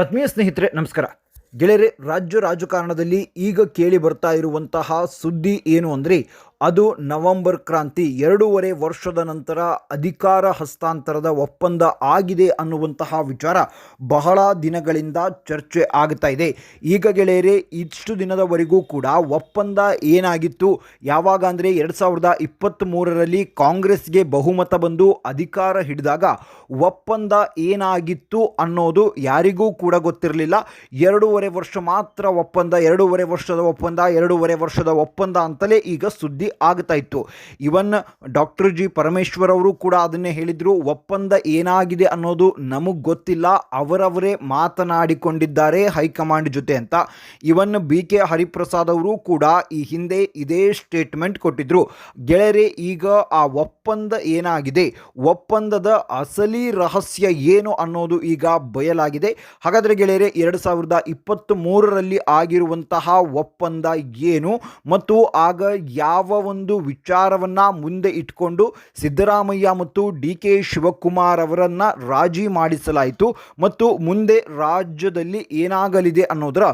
ಆತ್ಮೀಯ ಸ್ನೇಹಿತರೆ ನಮಸ್ಕಾರ. ಗೆಳೆಯರೆ ರಾಜ್ಯ ರಾಜಕಾರಣದಲ್ಲಿ ಈಗ ಕೇಳಿ ಬರ್ತಾ ಇರುವಂತಹ ಸುದ್ದಿ ಏನು ಅಂದರೆ ಅದು ನವೆಂಬರ್ ಕ್ರಾಂತಿ ಎರಡೂವರೆ ವರ್ಷದ ನಂತರ ಅಧಿಕಾರ ಹಸ್ತಾಂತರದ ಒಪ್ಪಂದ ಆಗಿದೆ ಅನ್ನುವಂತಹ ವಿಚಾರ ಬಹಳ ದಿನಗಳಿಂದ ಚರ್ಚೆ ಆಗ್ತಾ ಇದೆ. ಈಗ ಗೆಳೆಯರೆ, ಇಷ್ಟು ದಿನದವರೆಗೂ ಕೂಡ ಒಪ್ಪಂದ ಏನಾಗಿತ್ತು? ಯಾವಾಗ ಅಂದರೆ ಎರಡು ಸಾವಿರದ ಇಪ್ಪತ್ತ್ಮೂರರಲ್ಲಿ ಕಾಂಗ್ರೆಸ್ಗೆ ಬಹುಮತ ಬಂದು ಅಧಿಕಾರ ಹಿಡಿದಾಗ ಒಪ್ಪಂದ ಏನಾಗಿತ್ತು ಅನ್ನೋದು ಯಾರಿಗೂ ಕೂಡ ಗೊತ್ತಿರಲಿಲ್ಲ. ಎರಡೂವರೆ ವರ್ಷ ಮಾತ್ರ ಒಪ್ಪಂದ, ಎರಡೂವರೆ ವರ್ಷದ ಒಪ್ಪಂದ, ಎರಡೂವರೆ ವರ್ಷದ ಒಪ್ಪಂದ ಅಂತಲೇ ಈಗ ಸುದ್ದಿ ಆಗ್ತಾ ಇತ್ತು ಇವನ್ ಡಾಕ್ಟರ್ ಜಿ ಪರಮೇಶ್ವರ್ ಅವರು ಕೂಡ ಅದನ್ನೇ ಹೇಳಿದರು, ಒಪ್ಪಂದ ಏನಾಗಿದೆ ಅನ್ನೋದು ನಮಗೆ ಗೊತ್ತಿಲ್ಲ, ಅವರವರೇ ಮಾತನಾಡಿಕೊಂಡಿದ್ದಾರೆ ಹೈಕಮಾಂಡ್ ಜೊತೆ ಅಂತ. ಇವನ್ ಬಿ ಕೆ ಹರಿಪ್ರಸಾದ್ ಅವರು ಕೂಡ ಈ ಹಿಂದೆ ಇದೇ ಸ್ಟೇಟ್ಮೆಂಟ್ ಕೊಟ್ಟಿದ್ರು, ಗೆಳೆಯರೆ ಈಗ ಆ ಒಪ್ಪಂದ ಏನಾಗಿದೆ, ಒಪ್ಪಂದದ ಅಸಲಿ ರಹಸ್ಯ ಏನು ಅನ್ನೋದು ಈಗ ಬಯಲಾಗಿದೆ. ಹಾಗಾದರೆ ಗೆಳೆಯರೆ, ಎರಡು ಸಾವಿರದ ಇಪ್ಪತ್ತ್ ಮೂರರಲ್ಲಿ ಆಗಿರುವಂತಹ ಒಪ್ಪಂದ ಏನು, ಮತ್ತು ಆಗ ಯಾವ ಒಂದು ವಿಚಾರವನ್ನ ಮುಂದೆ ಇಟ್ಕೊಂಡು ಸಿದ್ದರಾಮಯ್ಯ ಮತ್ತು ಡಿ ಕೆ ಶಿವಕುಮಾರ್ ಅವರನ್ನ ರಾಜಿ ಮಾಡಿಸಲಾಯಿತು. ಮತ್ತು ಮುಂದೆ ರಾಜ್ಯದಲ್ಲಿ ಏನಾಗಲಿದೆ ಅನ್ನೋದರ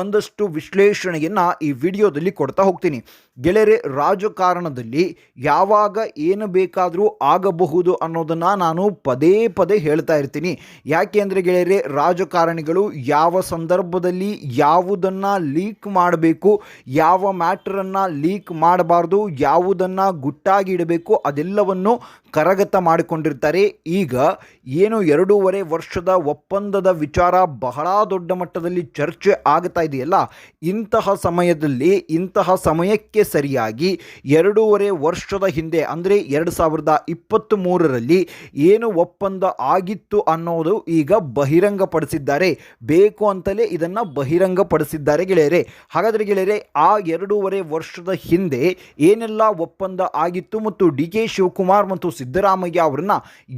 ಒಂದಷ್ಟು ವಿಶ್ಲೇಷಣೆಯನ್ನ ಈ ವಿಡಿಯೋದಲ್ಲಿ ಕೊಡ್ತಾ ಹೋಗ್ತೀನಿ. ಗೆಳೆಯರೆ ರಾಜಕಾರಣದಲ್ಲಿ ಯಾವಾಗ ಏನು ಬೇಕಾದರೂ ಆಗಬಹುದು ಅನ್ನೋದನ್ನು ನಾನು ಪದೇ ಪದೇ ಹೇಳ್ತಾ ಇರ್ತೀನಿ. ಯಾಕೆ ಅಂದರೆ ಗೆಳೆಯರೆ ರಾಜಕಾರಣಿಗಳು ಯಾವ ಸಂದರ್ಭದಲ್ಲಿ ಯಾವುದನ್ನು ಲೀಕ್ ಮಾಡಬೇಕು, ಯಾವ ಮ್ಯಾಟ್ರನ್ನು ಲೀಕ್ ಮಾಡಬಾರ್ದು, ಯಾವುದನ್ನು ಗುಟ್ಟಾಗಿ ಇಡಬೇಕು ಅದೆಲ್ಲವನ್ನು ಕರಗತ ಮಾಡಿಕೊಂಡಿರ್ತಾರೆ. ಈಗ ಏನು ಎರಡೂವರೆ ವರ್ಷದ ಒಪ್ಪಂದದ ವಿಚಾರ ಬಹಳ ದೊಡ್ಡ ಮಟ್ಟದಲ್ಲಿ ಚರ್ಚೆ ಆಗ್ತಾ ಇದೆಯಲ್ಲ, ಇಂತಹ ಸಮಯದಲ್ಲಿ, ಇಂತಹ ಸಮಯಕ್ಕೆ ಸರಿಯಾಗಿ ಎರಡೂವರೆ ವರ್ಷದ ಹಿಂದೆ, ಅಂದರೆ ಎರಡು ಸಾವಿರದ ಇಪ್ಪತ್ತ್ ಮೂರರಲ್ಲಿ ಏನು ಒಪ್ಪಂದ ಆಗಿತ್ತು ಅನ್ನೋದು ಈಗ ಬಹಿರಂಗಪಡಿಸಿದ್ದಾರೆ. ಬೇಕು ಅಂತಲೇ ಇದನ್ನು ಬಹಿರಂಗಪಡಿಸಿದ್ದಾರೆ ಗೆಳೆಯರೆ. ಹಾಗಾದರೆ ಗೆಳೆಯರೆ, ಆ ಎರಡೂವರೆ ವರ್ಷದ ಹಿಂದೆ ಏನೆಲ್ಲ ಒಪ್ಪಂದ ಆಗಿತ್ತು ಮತ್ತು ಡಿ ಕೆ ಶಿವಕುಮಾರ್ ಮತ್ತು ಸಿದ್ದರಾಮಯ್ಯ ಅವರನ್ನ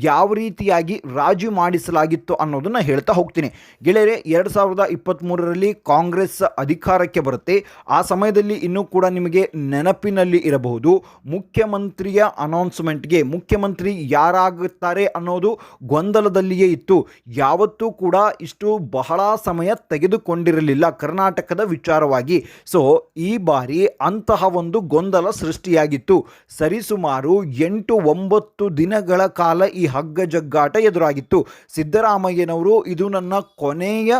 ಯಾವ ರೀತಿಯಾಗಿ ರಾಜಿ ಮಾಡಿಸಲಾಗಿತ್ತು ಅನ್ನೋದನ್ನು ಹೇಳ್ತಾ ಹೋಗ್ತೀನಿ. ಗೆಳೆಯರೆ, ಎರಡು ಸಾವಿರದ ಇಪ್ಪತ್ತ್ಮೂರರಲ್ಲಿ ಕಾಂಗ್ರೆಸ್ ಅಧಿಕಾರಕ್ಕೆ ಬರುತ್ತೆ. ಆ ಸಮಯದಲ್ಲಿ ಇನ್ನೂ ಕೂಡ ನಿಮಗೆ ನೆನಪಿನಲ್ಲಿ ಇರಬಹುದು. ಮುಖ್ಯಮಂತ್ರಿಯ ಅನೌನ್ಸ್ಮೆಂಟ್ಗೆ ಮುಖ್ಯಮಂತ್ರಿ ಯಾರಾಗುತ್ತಾರೆ ಅನ್ನೋದು ಗೊಂದಲದಲ್ಲಿಯೇ ಇತ್ತು. ಯಾವತ್ತೂ ಕೂಡ ಇಷ್ಟು ಬಹಳ ಸಮಯ ತೆಗೆದುಕೊಂಡಿರಲಿಲ್ಲ ಕರ್ನಾಟಕದ ವಿಚಾರವಾಗಿ. ಸೊ, ಈ ಬಾರಿ ಅಂತಹ ಒಂದು ಗೊಂದಲ ಸೃಷ್ಟಿಯಾಗಿತ್ತು. ಸರಿಸುಮಾರು ಎಂಟು ಒಂಬತ್ತು ದಿನಗಳ ಕಾಲ ಈ ಹಗ್ಗ ಜಗ್ಗಾಟ ಎದುರಾಗಿತ್ತು. ಸಿದ್ದರಾಮಯ್ಯನವರು ಇದು ನನ್ನ ಕೊನೆಯ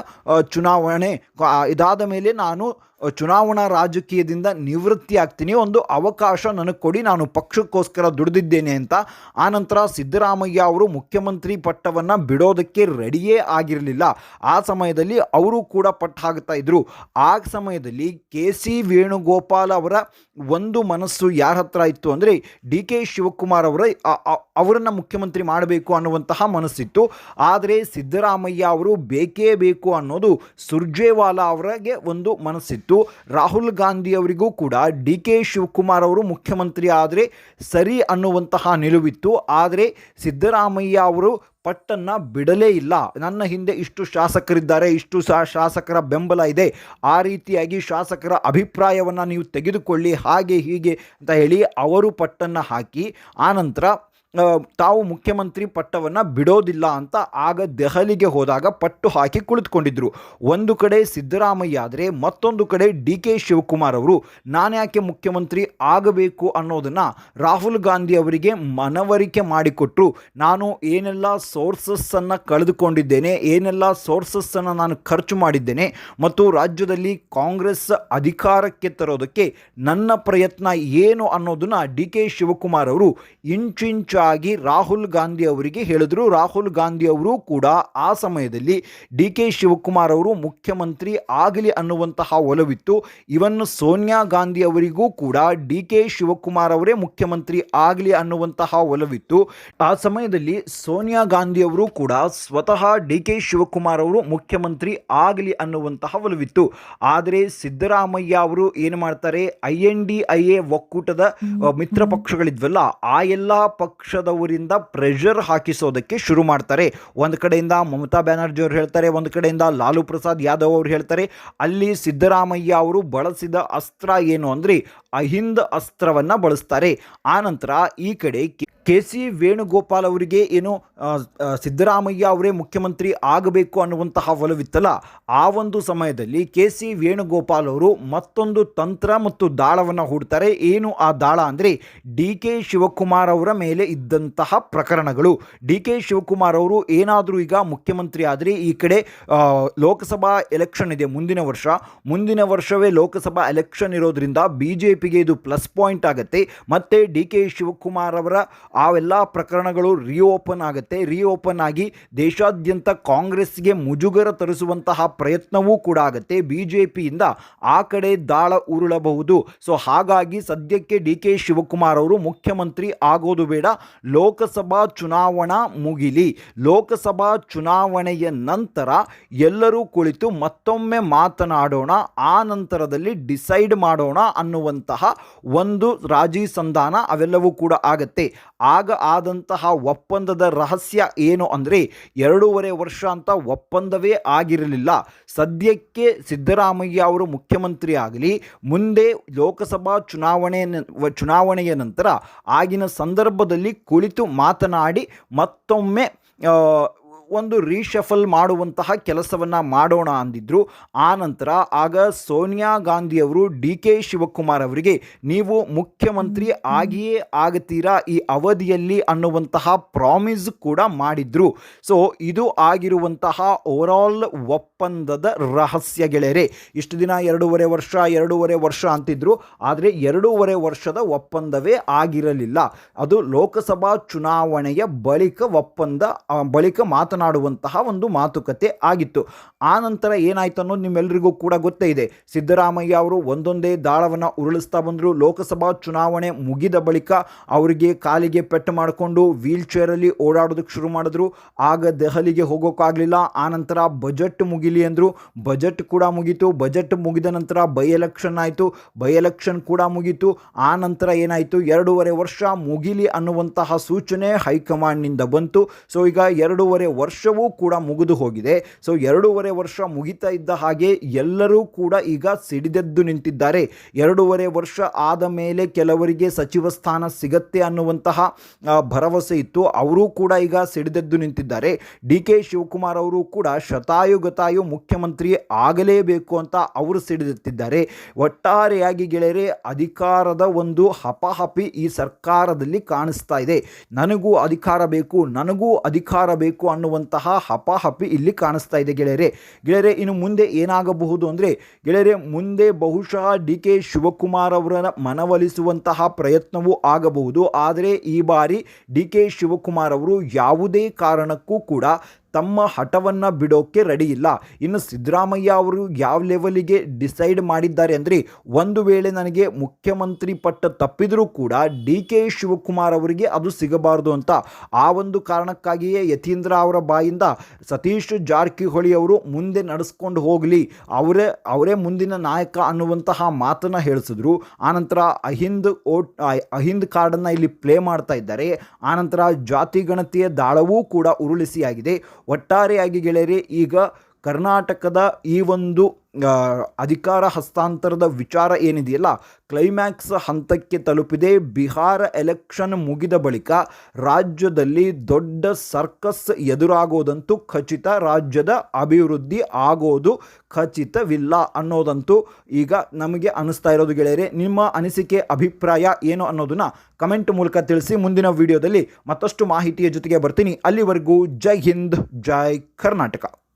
ಚುನಾವಣೆ. ಇದಾದ ಮೇಲೆ ನಾನು ಚುನಾವಣಾ ರಾಜಕೀಯದಿಂದ ನಿವೃತ್ತಿ ಆಗ್ತೀನಿ ಒಂದು ಅವಕಾಶ ನನಗೆ ಕೊಡಿ, ನಾನು ಪಕ್ಷಕ್ಕೋಸ್ಕರ ದುಡಿದಿದ್ದೇನೆ ಅಂತ. ಆನಂತರ ಸಿದ್ದರಾಮಯ್ಯ ಅವರು ಮುಖ್ಯಮಂತ್ರಿ ಪಟ್ಟವನ್ನು ಬಿಡೋದಕ್ಕೆ ರೆಡಿಯೇ ಆಗಿರಲಿಲ್ಲ. ಆ ಸಮಯದಲ್ಲಿ ಅವರು ಕೂಡ ಪಟ್ಟು ಹಾಕ್ತಾ ಇದ್ರು. ಆ ಸಮಯದಲ್ಲಿ ಕೆ ಸಿ ವೇಣುಗೋಪಾಲ್ ಅವರ ಒಂದು ಮನಸ್ಸು ಯಾರ ಹತ್ರ ಇತ್ತು ಅಂದರೆ ಡಿ ಕೆ ಶಿವಕುಮಾರ್ ಅವರ ಅವರನ್ನು ಮುಖ್ಯಮಂತ್ರಿ ಮಾಡಬೇಕು ಅನ್ನುವಂತಹ ಮನಸ್ಸಿತ್ತು. ಆದರೆ ಸಿದ್ದರಾಮಯ್ಯ ಅವರು ಬೇಕೇ ಬೇಕು ಅನ್ನೋದು ಸುರ್ಜೇವಾಲಾ ಅವರಿಗೆ ಒಂದು ಮನಸ್ಸಿತ್ತು. ರಾಹುಲ್ ಗಾಂಧಿ ಅವರಿಗೂ ಕೂಡ ಡಿ ಕೆ ಶಿವಕುಮಾರ್ ಅವರು ಮುಖ್ಯಮಂತ್ರಿ ಆದರೆ ಸರಿ ಅನ್ನುವಂತಹ ನಿಲುವಿತ್ತು. ಆದರೆ ಸಿದ್ದರಾಮಯ್ಯ ಅವರು ಪಟ್ಟನ್ನು ಬಿಡಲೇ ಇಲ್ಲ. ನನ್ನ ಹಿಂದೆ ಇಷ್ಟು ಶಾಸಕರಿದ್ದಾರೆ, ಇಷ್ಟು ಸಹ ಶಾಸಕರ ಬೆಂಬಲ ಇದೆ. ಆ ರೀತಿಯಾಗಿ ಶಾಸಕರ ಅಭಿಪ್ರಾಯವನ್ನು ನೀವು ತೆಗೆದುಕೊಳ್ಳಿ, ಹಾಗೆ ಹೀಗೆ ಅಂತ ಹೇಳಿ ಅವರು ಪಟ್ಟನ್ನು ಹಾಕಿ. ಆನಂತರ ತಾವು ಮುಖ್ಯಮಂತ್ರಿ ಪಟ್ಟವನ್ನು ಬಿಡೋದಿಲ್ಲ ಅಂತ ಆಗ ದೆಹಲಿಗೆ ಹೋದಾಗ ಪಟ್ಟು ಹಾಕಿ ಕುಳಿತುಕೊಂಡಿದ್ದರು ಒಂದು ಕಡೆ ಸಿದ್ದರಾಮಯ್ಯ ಆದರೆ ಮತ್ತೊಂದು ಕಡೆ ಡಿ ಕೆ ಶಿವಕುಮಾರ್ ಅವರು. ನಾನ್ಯಾಕೆ ಮುಖ್ಯಮಂತ್ರಿ ಆಗಬೇಕು ಅನ್ನೋದನ್ನು ರಾಹುಲ್ ಗಾಂಧಿ ಅವರಿಗೆ ಮನವರಿಕೆ ಮಾಡಿಕೊಟ್ರು. ನಾನು ಏನೆಲ್ಲ ಸೋರ್ಸಸ್ಸನ್ನು ಕಳೆದುಕೊಂಡಿದ್ದೇನೆ, ಏನೆಲ್ಲ ಸೋರ್ಸಸ್ಸನ್ನು ನಾನು ಖರ್ಚು ಮಾಡಿದ್ದೇನೆ ಮತ್ತು ರಾಜ್ಯದಲ್ಲಿ ಕಾಂಗ್ರೆಸ್ ಅಧಿಕಾರಕ್ಕೆ ತರೋದಕ್ಕೆ ನನ್ನ ಪ್ರಯತ್ನ ಏನು ಅನ್ನೋದನ್ನು ಡಿ ಕೆ ಶಿವಕುಮಾರ್ ಅವರು ಇಂಚಿಂಚಾಗಿ ರಾಹುಲ್ ಗಾಂಧಿ ಅವರಿಗೆ ಹೇಳಿದ್ರು. ರಾಹುಲ್ ಗಾಂಧಿ ಅವರು ಕೂಡ ಆ ಸಮಯದಲ್ಲಿ ಡಿ ಕೆ ಶಿವಕುಮಾರ್ ಅವರು ಮುಖ್ಯಮಂತ್ರಿ ಆಗಲಿ ಅನ್ನುವಂತಹ ಒಲವಿತ್ತು. ಇವನ್ ಸೋನಿಯಾ ಗಾಂಧಿ ಅವರಿಗೂ ಕೂಡ ಡಿ ಕೆ ಶಿವಕುಮಾರ್ ಅವರೇ ಮುಖ್ಯಮಂತ್ರಿ ಆಗಲಿ ಅನ್ನುವಂತಹ ಒಲವಿತ್ತು. ಆ ಸಮಯದಲ್ಲಿ ಸೋನಿಯಾ ಗಾಂಧಿ ಅವರು ಕೂಡ ಸ್ವತಃ ಡಿ ಕೆ ಶಿವಕುಮಾರ್ ಅವರು ಮುಖ್ಯಮಂತ್ರಿ ಆಗಲಿ ಅನ್ನುವಂತಹ ಒಲವಿತ್ತು. ಆದರೆ ಸಿದ್ದರಾಮಯ್ಯ ಅವರು ಏನು ಮಾಡ್ತಾರೆ? I N D I A ಒಕ್ಕೂಟದ ಮಿತ್ರ ಪಕ್ಷಗಳಿದ್ವಲ್ಲ ಆ ಎಲ್ಲ ಪಕ್ಷದವರಿಂದ ಪ್ರೆಷರ್ ಹಾಕಿಸೋದಕ್ಕೆ ಶುರು ಮಾಡ್ತಾರೆ. ಒಂದು ಕಡೆಯಿಂದ ಮಮತಾ ಬ್ಯಾನರ್ಜಿ ಅವರು ಹೇಳ್ತಾರೆ, ಒಂದು ಕಡೆಯಿಂದ ಲಾಲು ಪ್ರಸಾದ್ ಯಾದವ್ ಅವರು ಹೇಳ್ತಾರೆ. ಅಲ್ಲಿ ಸಿದ್ದರಾಮಯ್ಯ ಅವರು ಬಳಸಿದ ಅಸ್ತ್ರ ಏನು ಅಂದರೆ ಅಹಿಂದ ಅಸ್ತ್ರವನ್ನು ಬಳಸ್ತಾರೆ. ಆನಂತರ ಈ ಕಡೆ ಕೆ ಸಿ ವೇಣುಗೋಪಾಲ್ ಅವರಿಗೆ ಏನು ಸಿದ್ದರಾಮಯ್ಯ ಅವರೇ ಮುಖ್ಯಮಂತ್ರಿ ಆಗಬೇಕು ಅನ್ನುವಂತಹ ಒಲವಿತ್ತಲ್ಲ, ಆ ಒಂದು ಸಮಯದಲ್ಲಿ ಕೆ ಸಿ ವೇಣುಗೋಪಾಲ್ ಅವರು ಮತ್ತೊಂದು ತಂತ್ರ ಮತ್ತು ದಾಳವನ್ನು ಹೂಡ್ತಾರೆ. ಏನು ಆ ದಾಳ ಅಂದರೆ, ಡಿ ಕೆ ಶಿವಕುಮಾರ್ ಅವರ ಮೇಲೆ ಇದ್ದಂತಹ ಪ್ರಕರಣಗಳು. ಡಿ ಕೆ ಶಿವಕುಮಾರ್ ಅವರು ಏನಾದರೂ ಈಗ ಮುಖ್ಯಮಂತ್ರಿ ಆದರೆ ಈ ಕಡೆ ಲೋಕಸಭಾ ಎಲೆಕ್ಷನ್ ಇದೆ ಮುಂದಿನ ವರ್ಷ. ಮುಂದಿನ ವರ್ಷವೇ ಲೋಕಸಭಾ ಎಲೆಕ್ಷನ್ ಇರೋದ್ರಿಂದ ಬಿ ಜೆ ಪಿಗೆ ಇದು ಪ್ಲಸ್ ಪಾಯಿಂಟ್ ಆಗುತ್ತೆ. ಮತ್ತು ಡಿ ಕೆ ಶಿವಕುಮಾರ್ ಅವರ ಅವೆಲ್ಲ ಪ್ರಕರಣಗಳು ರಿಓಪನ್ ಆಗುತ್ತೆ. ರಿಓಪನ್ ಆಗಿ ದೇಶಾದ್ಯಂತ ಕಾಂಗ್ರೆಸ್ಗೆ ಮುಜುಗರ ತರಿಸುವಂತಹ ಪ್ರಯತ್ನವೂ ಕೂಡ ಆಗುತ್ತೆ. ಬಿ ಜೆ ಪಿಯಿಂದ ಆ ಕಡೆ ದಾಳ ಉರುಳಬಹುದು. ಸೊ ಹಾಗಾಗಿ ಸದ್ಯಕ್ಕೆ ಡಿ ಕೆ ಶಿವಕುಮಾರ್ ಅವರು ಮುಖ್ಯಮಂತ್ರಿ ಆಗೋದು ಬೇಡ. ಲೋಕಸಭಾ ಚುನಾವಣಾ ಮುಗಿಲಿ. ಲೋಕಸಭಾ ಚುನಾವಣೆಯ ನಂತರ ಎಲ್ಲರೂ ಕುಳಿತು ಮತ್ತೊಮ್ಮೆ ಮಾತನಾಡೋಣ. ಆ ನಂತರದಲ್ಲಿ ಡಿಸೈಡ್ ಮಾಡೋಣ ಅನ್ನುವಂತಹ ಒಂದು ರಾಜಿ ಸಂಧಾನ ಅವೆಲ್ಲವೂ ಕೂಡ ಆಗತ್ತೆ. ಆಗ ಆದಂತಹ ಒಪ್ಪಂದದ ರಹಸ್ಯ ಏನು ಅಂದರೆ ಎರಡೂವರೆ ವರ್ಷ ಅಂತ ಒಪ್ಪಂದವೇ ಆಗಿರಲಿಲ್ಲ. ಸದ್ಯಕ್ಕೆ ಸಿದ್ದರಾಮಯ್ಯ ಅವರು ಮುಖ್ಯಮಂತ್ರಿ ಆಗಲಿ, ಮುಂದೆ ಲೋಕಸಭಾ ಚುನಾವಣೆ ಚುನಾವಣೆಯ ನಂತರ ಆಗಿನ ಸಂದರ್ಭದಲ್ಲಿ ಕುಳಿತು ಮಾತನಾಡಿ ಮತ್ತೊಮ್ಮೆ ಒಂದು ರೀಶಫಲ್ ಮಾಡುವಂತಹ ಕೆಲಸವನ್ನು ಮಾಡೋಣ ಅಂದಿದ್ರು. ಆ ನಂತರ ಆಗ ಸೋನಿಯಾ ಗಾಂಧಿಯವರು ಡಿ ಕೆ ಶಿವಕುಮಾರ್ ಅವರಿಗೆ ನೀವು ಮುಖ್ಯಮಂತ್ರಿ ಆಗಿಯೇ ಆಗತೀರಾ ಈ ಅವಧಿಯಲ್ಲಿ? ಅನ್ನುವಂತಹ ಪ್ರಾಮಿಸ್ ಕೂಡ ಮಾಡಿದ್ರು. ಸೊ ಇದು ಆಗಿರುವಂತಹ ಓವರಾಲ್ ಒಪ್ಪಂದದ ರಹಸ್ಯ ಗೆಳೆಯರೆ. ಇಷ್ಟು ದಿನ ಎರಡೂವರೆ ವರ್ಷ ಎರಡೂವರೆ ವರ್ಷ ಅಂತಿದ್ರು. ಆದರೆ ಎರಡೂವರೆ ವರ್ಷದ ಒಪ್ಪಂದವೇ ಆಗಿರಲಿಲ್ಲ. ಅದು ಲೋಕಸಭಾ ಚುನಾವಣೆಯ ಬಳಿಕ ಒಪ್ಪಂದ ಬಳಿಕ ಬಳಿಕ ಮಾತನಾಡುವಂತಹ ಒಂದು ಮಾತುಕತೆ ಆಗಿತ್ತು. ಆ ನಂತರ ಏನಾಯ್ತು ಅನ್ನೋದು ನಿಮ್ಮೆಲ್ಲರಿಗೂ ಕೂಡ ಗೊತ್ತೇ ಇದೆ. ಸಿದ್ದರಾಮಯ್ಯ ಅವರು ಒಂದೊಂದೇ ದಾಳವನ್ನು ಉರುಳಿಸ್ತಾ ಬಂದರು. ಲೋಕಸಭಾ ಚುನಾವಣೆ ಮುಗಿದ ಬಳಿಕ ಅವರಿಗೆ ಕಾಲಿಗೆ ಪೆಟ್ಟು ಮಾಡಿಕೊಂಡು ವೀಲ್ ಚೇರಲ್ಲಿ ಓಡಾಡೋದಕ್ಕೆ ಶುರು ಮಾಡಿದ್ರು. ಆಗ ದೆಹಲಿಗೆ ಹೋಗೋಕ್ಕಾಗಲಿಲ್ಲ. ಆ ನಂತರ ಬಜೆಟ್ ಮುಗಿಲಿ ಅಂದರು. ಬಜೆಟ್ ಕೂಡ ಮುಗೀತು. ಬಜೆಟ್ ಮುಗಿದ ನಂತರ ಬೈ ಎಲೆಕ್ಷನ್ ಆಯಿತು. ಬೈ ಎಲೆಕ್ಷನ್ ಕೂಡ ಮುಗೀತು. ಆ ನಂತರ ಏನಾಯಿತು? ಎರಡೂವರೆ ವರ್ಷ ಮುಗಿಲಿ ಅನ್ನುವಂತಹ ಸೂಚನೆ ಹೈಕಮಾಂಡ್ನಿಂದ ಬಂತು. ಸೊ, ಈಗ ಎರಡೂವರೆ ವರ್ಷವೂ ಕೂಡ ಮುಗಿದು ಹೋಗಿದೆ. ಸೊ ಎರಡೂವರೆ ವರ್ಷ ಮುಗಿತಾ ಇದ್ದ ಹಾಗೆ ಎಲ್ಲರೂ ಕೂಡ ಈಗ ಸಿಡಿದೆದ್ದು ನಿಂತಿದ್ದಾರೆ. ಎರಡೂವರೆ ವರ್ಷ ಆದ ಮೇಲೆ ಕೆಲವರಿಗೆ ಸಚಿವ ಸ್ಥಾನ ಸಿಗತ್ತೆ ಅನ್ನುವಂತಹ ಭರವಸೆ ಇತ್ತು. ಅವರೂ ಕೂಡ ಈಗ ಸಿಡಿದೆದ್ದು ನಿಂತಿದ್ದಾರೆ. ಡಿ ಕೆ ಶಿವಕುಮಾರ್ ಅವರು ಕೂಡ ಶತಾಯುಗತಾಯು ಮುಖ್ಯಮಂತ್ರಿ ಆಗಲೇಬೇಕು ಅಂತ ಅವರು ಸಿಡಿದೆತ್ತಿದ್ದಾರೆ. ಒಟ್ಟಾರೆಯಾಗಿ ಗೆಳೆಯರೆ, ಅಧಿಕಾರದ ಒಂದು ಹಪಹಪಿ ಈ ಸರ್ಕಾರದಲ್ಲಿ ಕಾಣಿಸ್ತಾ ಇದೆ. ನನಗೂ ಅಧಿಕಾರ ಬೇಕು, ನನಗೂ ಅಧಿಕಾರ ಬೇಕು ಅನ್ನುವಂತಹ ಹಪಾಹಪಿ ಇಲ್ಲಿ ಕಾಣಿಸ್ತಾ ಇದೆ ಗೆಳೆಯರೆ. ಗೆಳೆಯರೆ, ಇನ್ನು ಮುಂದೆ ಏನಾಗಬಹುದು ಅಂದರೆ ಗೆಳೆಯರೆ, ಮುಂದೆ ಬಹುಶಃ ಡಿ ಕೆ ಶಿವಕುಮಾರ್ ಅವರ ಮನವೊಲಿಸುವಂತಹ ಪ್ರಯತ್ನವೂ ಆಗಬಹುದು. ಆದರೆ ಈ ಬಾರಿ ಡಿ ಕೆ ಶಿವಕುಮಾರ್ ಅವರು ಯಾವುದೇ ಕಾರಣಕ್ಕೂ ಕೂಡ ತಮ್ಮ ಹಠವನ್ನು ಬಿಡೋಕ್ಕೆ ರೆಡಿ ಇಲ್ಲ. ಇನ್ನು ಸಿದ್ದರಾಮಯ್ಯ ಅವರು ಯಾವ ಲೆವೆಲಿಗೆ ಡಿಸೈಡ್ ಮಾಡಿದ್ದಾರೆ ಅಂದರೆ, ಒಂದು ವೇಳೆ ನನಗೆ ಮುಖ್ಯಮಂತ್ರಿ ಪಟ್ಟ ತಪ್ಪಿದರೂ ಕೂಡ ಡಿ ಕೆ ಶಿವಕುಮಾರ್ ಅವರಿಗೆ ಅದು ಸಿಗಬಾರದು ಅಂತ. ಆ ಒಂದು ಕಾರಣಕ್ಕಾಗಿಯೇ ಯತೀಂದ್ರ ಅವರ ಬಾಯಿಂದ ಸತೀಶ್ ಜಾರಕಿಹೊಳಿ ಅವರು ಮುಂದೆ ನಡೆಸ್ಕೊಂಡು ಹೋಗಲಿ. ಅವರೇ ಅವರೇ ಮುಂದಿನ ನಾಯಕ ಅನ್ನುವಂತಹ ಮಾತನ್ನು ಹೇಳಿಸಿದ್ರು. ಆನಂತರ ಅಹಿಂದ್ ಓಟ್ ಅಹಿಂದ್ ಕಾರ್ಡನ್ನು ಇಲ್ಲಿ ಪ್ಲೇ ಮಾಡ್ತಾ ಇದ್ದಾರೆ. ಆನಂತರ ಜಾತಿ ಗಣತಿಯ ದಾಳವೂ ಕೂಡ ಉರುಳಿಸಿಯಾಗಿದೆ. ಒಟ್ಟಾರೆಯಾಗಿ ಗೆಳೆಯರೆ ಈಗ ಕರ್ನಾಟಕದ ಈ ಒಂದು ಅಧಿಕಾರ ಹಸ್ತಾಂತರದ ವಿಚಾರ ಏನಿದೆಯಲ್ಲ ಕ್ಲೈಮ್ಯಾಕ್ಸ್ ಹಂತಕ್ಕೆ ತಲುಪಿದೆ. ಬಿಹಾರ ಎಲೆಕ್ಷನ್ ಮುಗಿದ ಬಳಿಕ ರಾಜ್ಯದಲ್ಲಿ ದೊಡ್ಡ ಸರ್ಕಸ್ ಎದುರಾಗೋದಂತೂ ಖಚಿತ, ರಾಜ್ಯದ ಅಭಿವೃದ್ಧಿ ಆಗೋದು ಖಚಿತವಿಲ್ಲ ಅನ್ನೋದಂತೂ ಈಗ ನಮಗೆ ಅನಿಸ್ತಾ ಇರೋದು ಗೆಳೆಯರೆ. ನಿಮ್ಮ ಅನಿಸಿಕೆ, ಅಭಿಪ್ರಾಯ ಏನು ಅನ್ನೋದನ್ನ ಕಮೆಂಟ್ ಮೂಲಕ ತಿಳಿಸಿ. ಮುಂದಿನ ವಿಡಿಯೋದಲ್ಲಿ ಮತ್ತಷ್ಟು ಮಾಹಿತಿಯ ಜೊತೆಗೆ ಬರ್ತೀನಿ. ಅಲ್ಲಿವರೆಗೂ ಜೈ ಹಿಂದ್, ಜೈ ಕರ್ನಾಟಕ.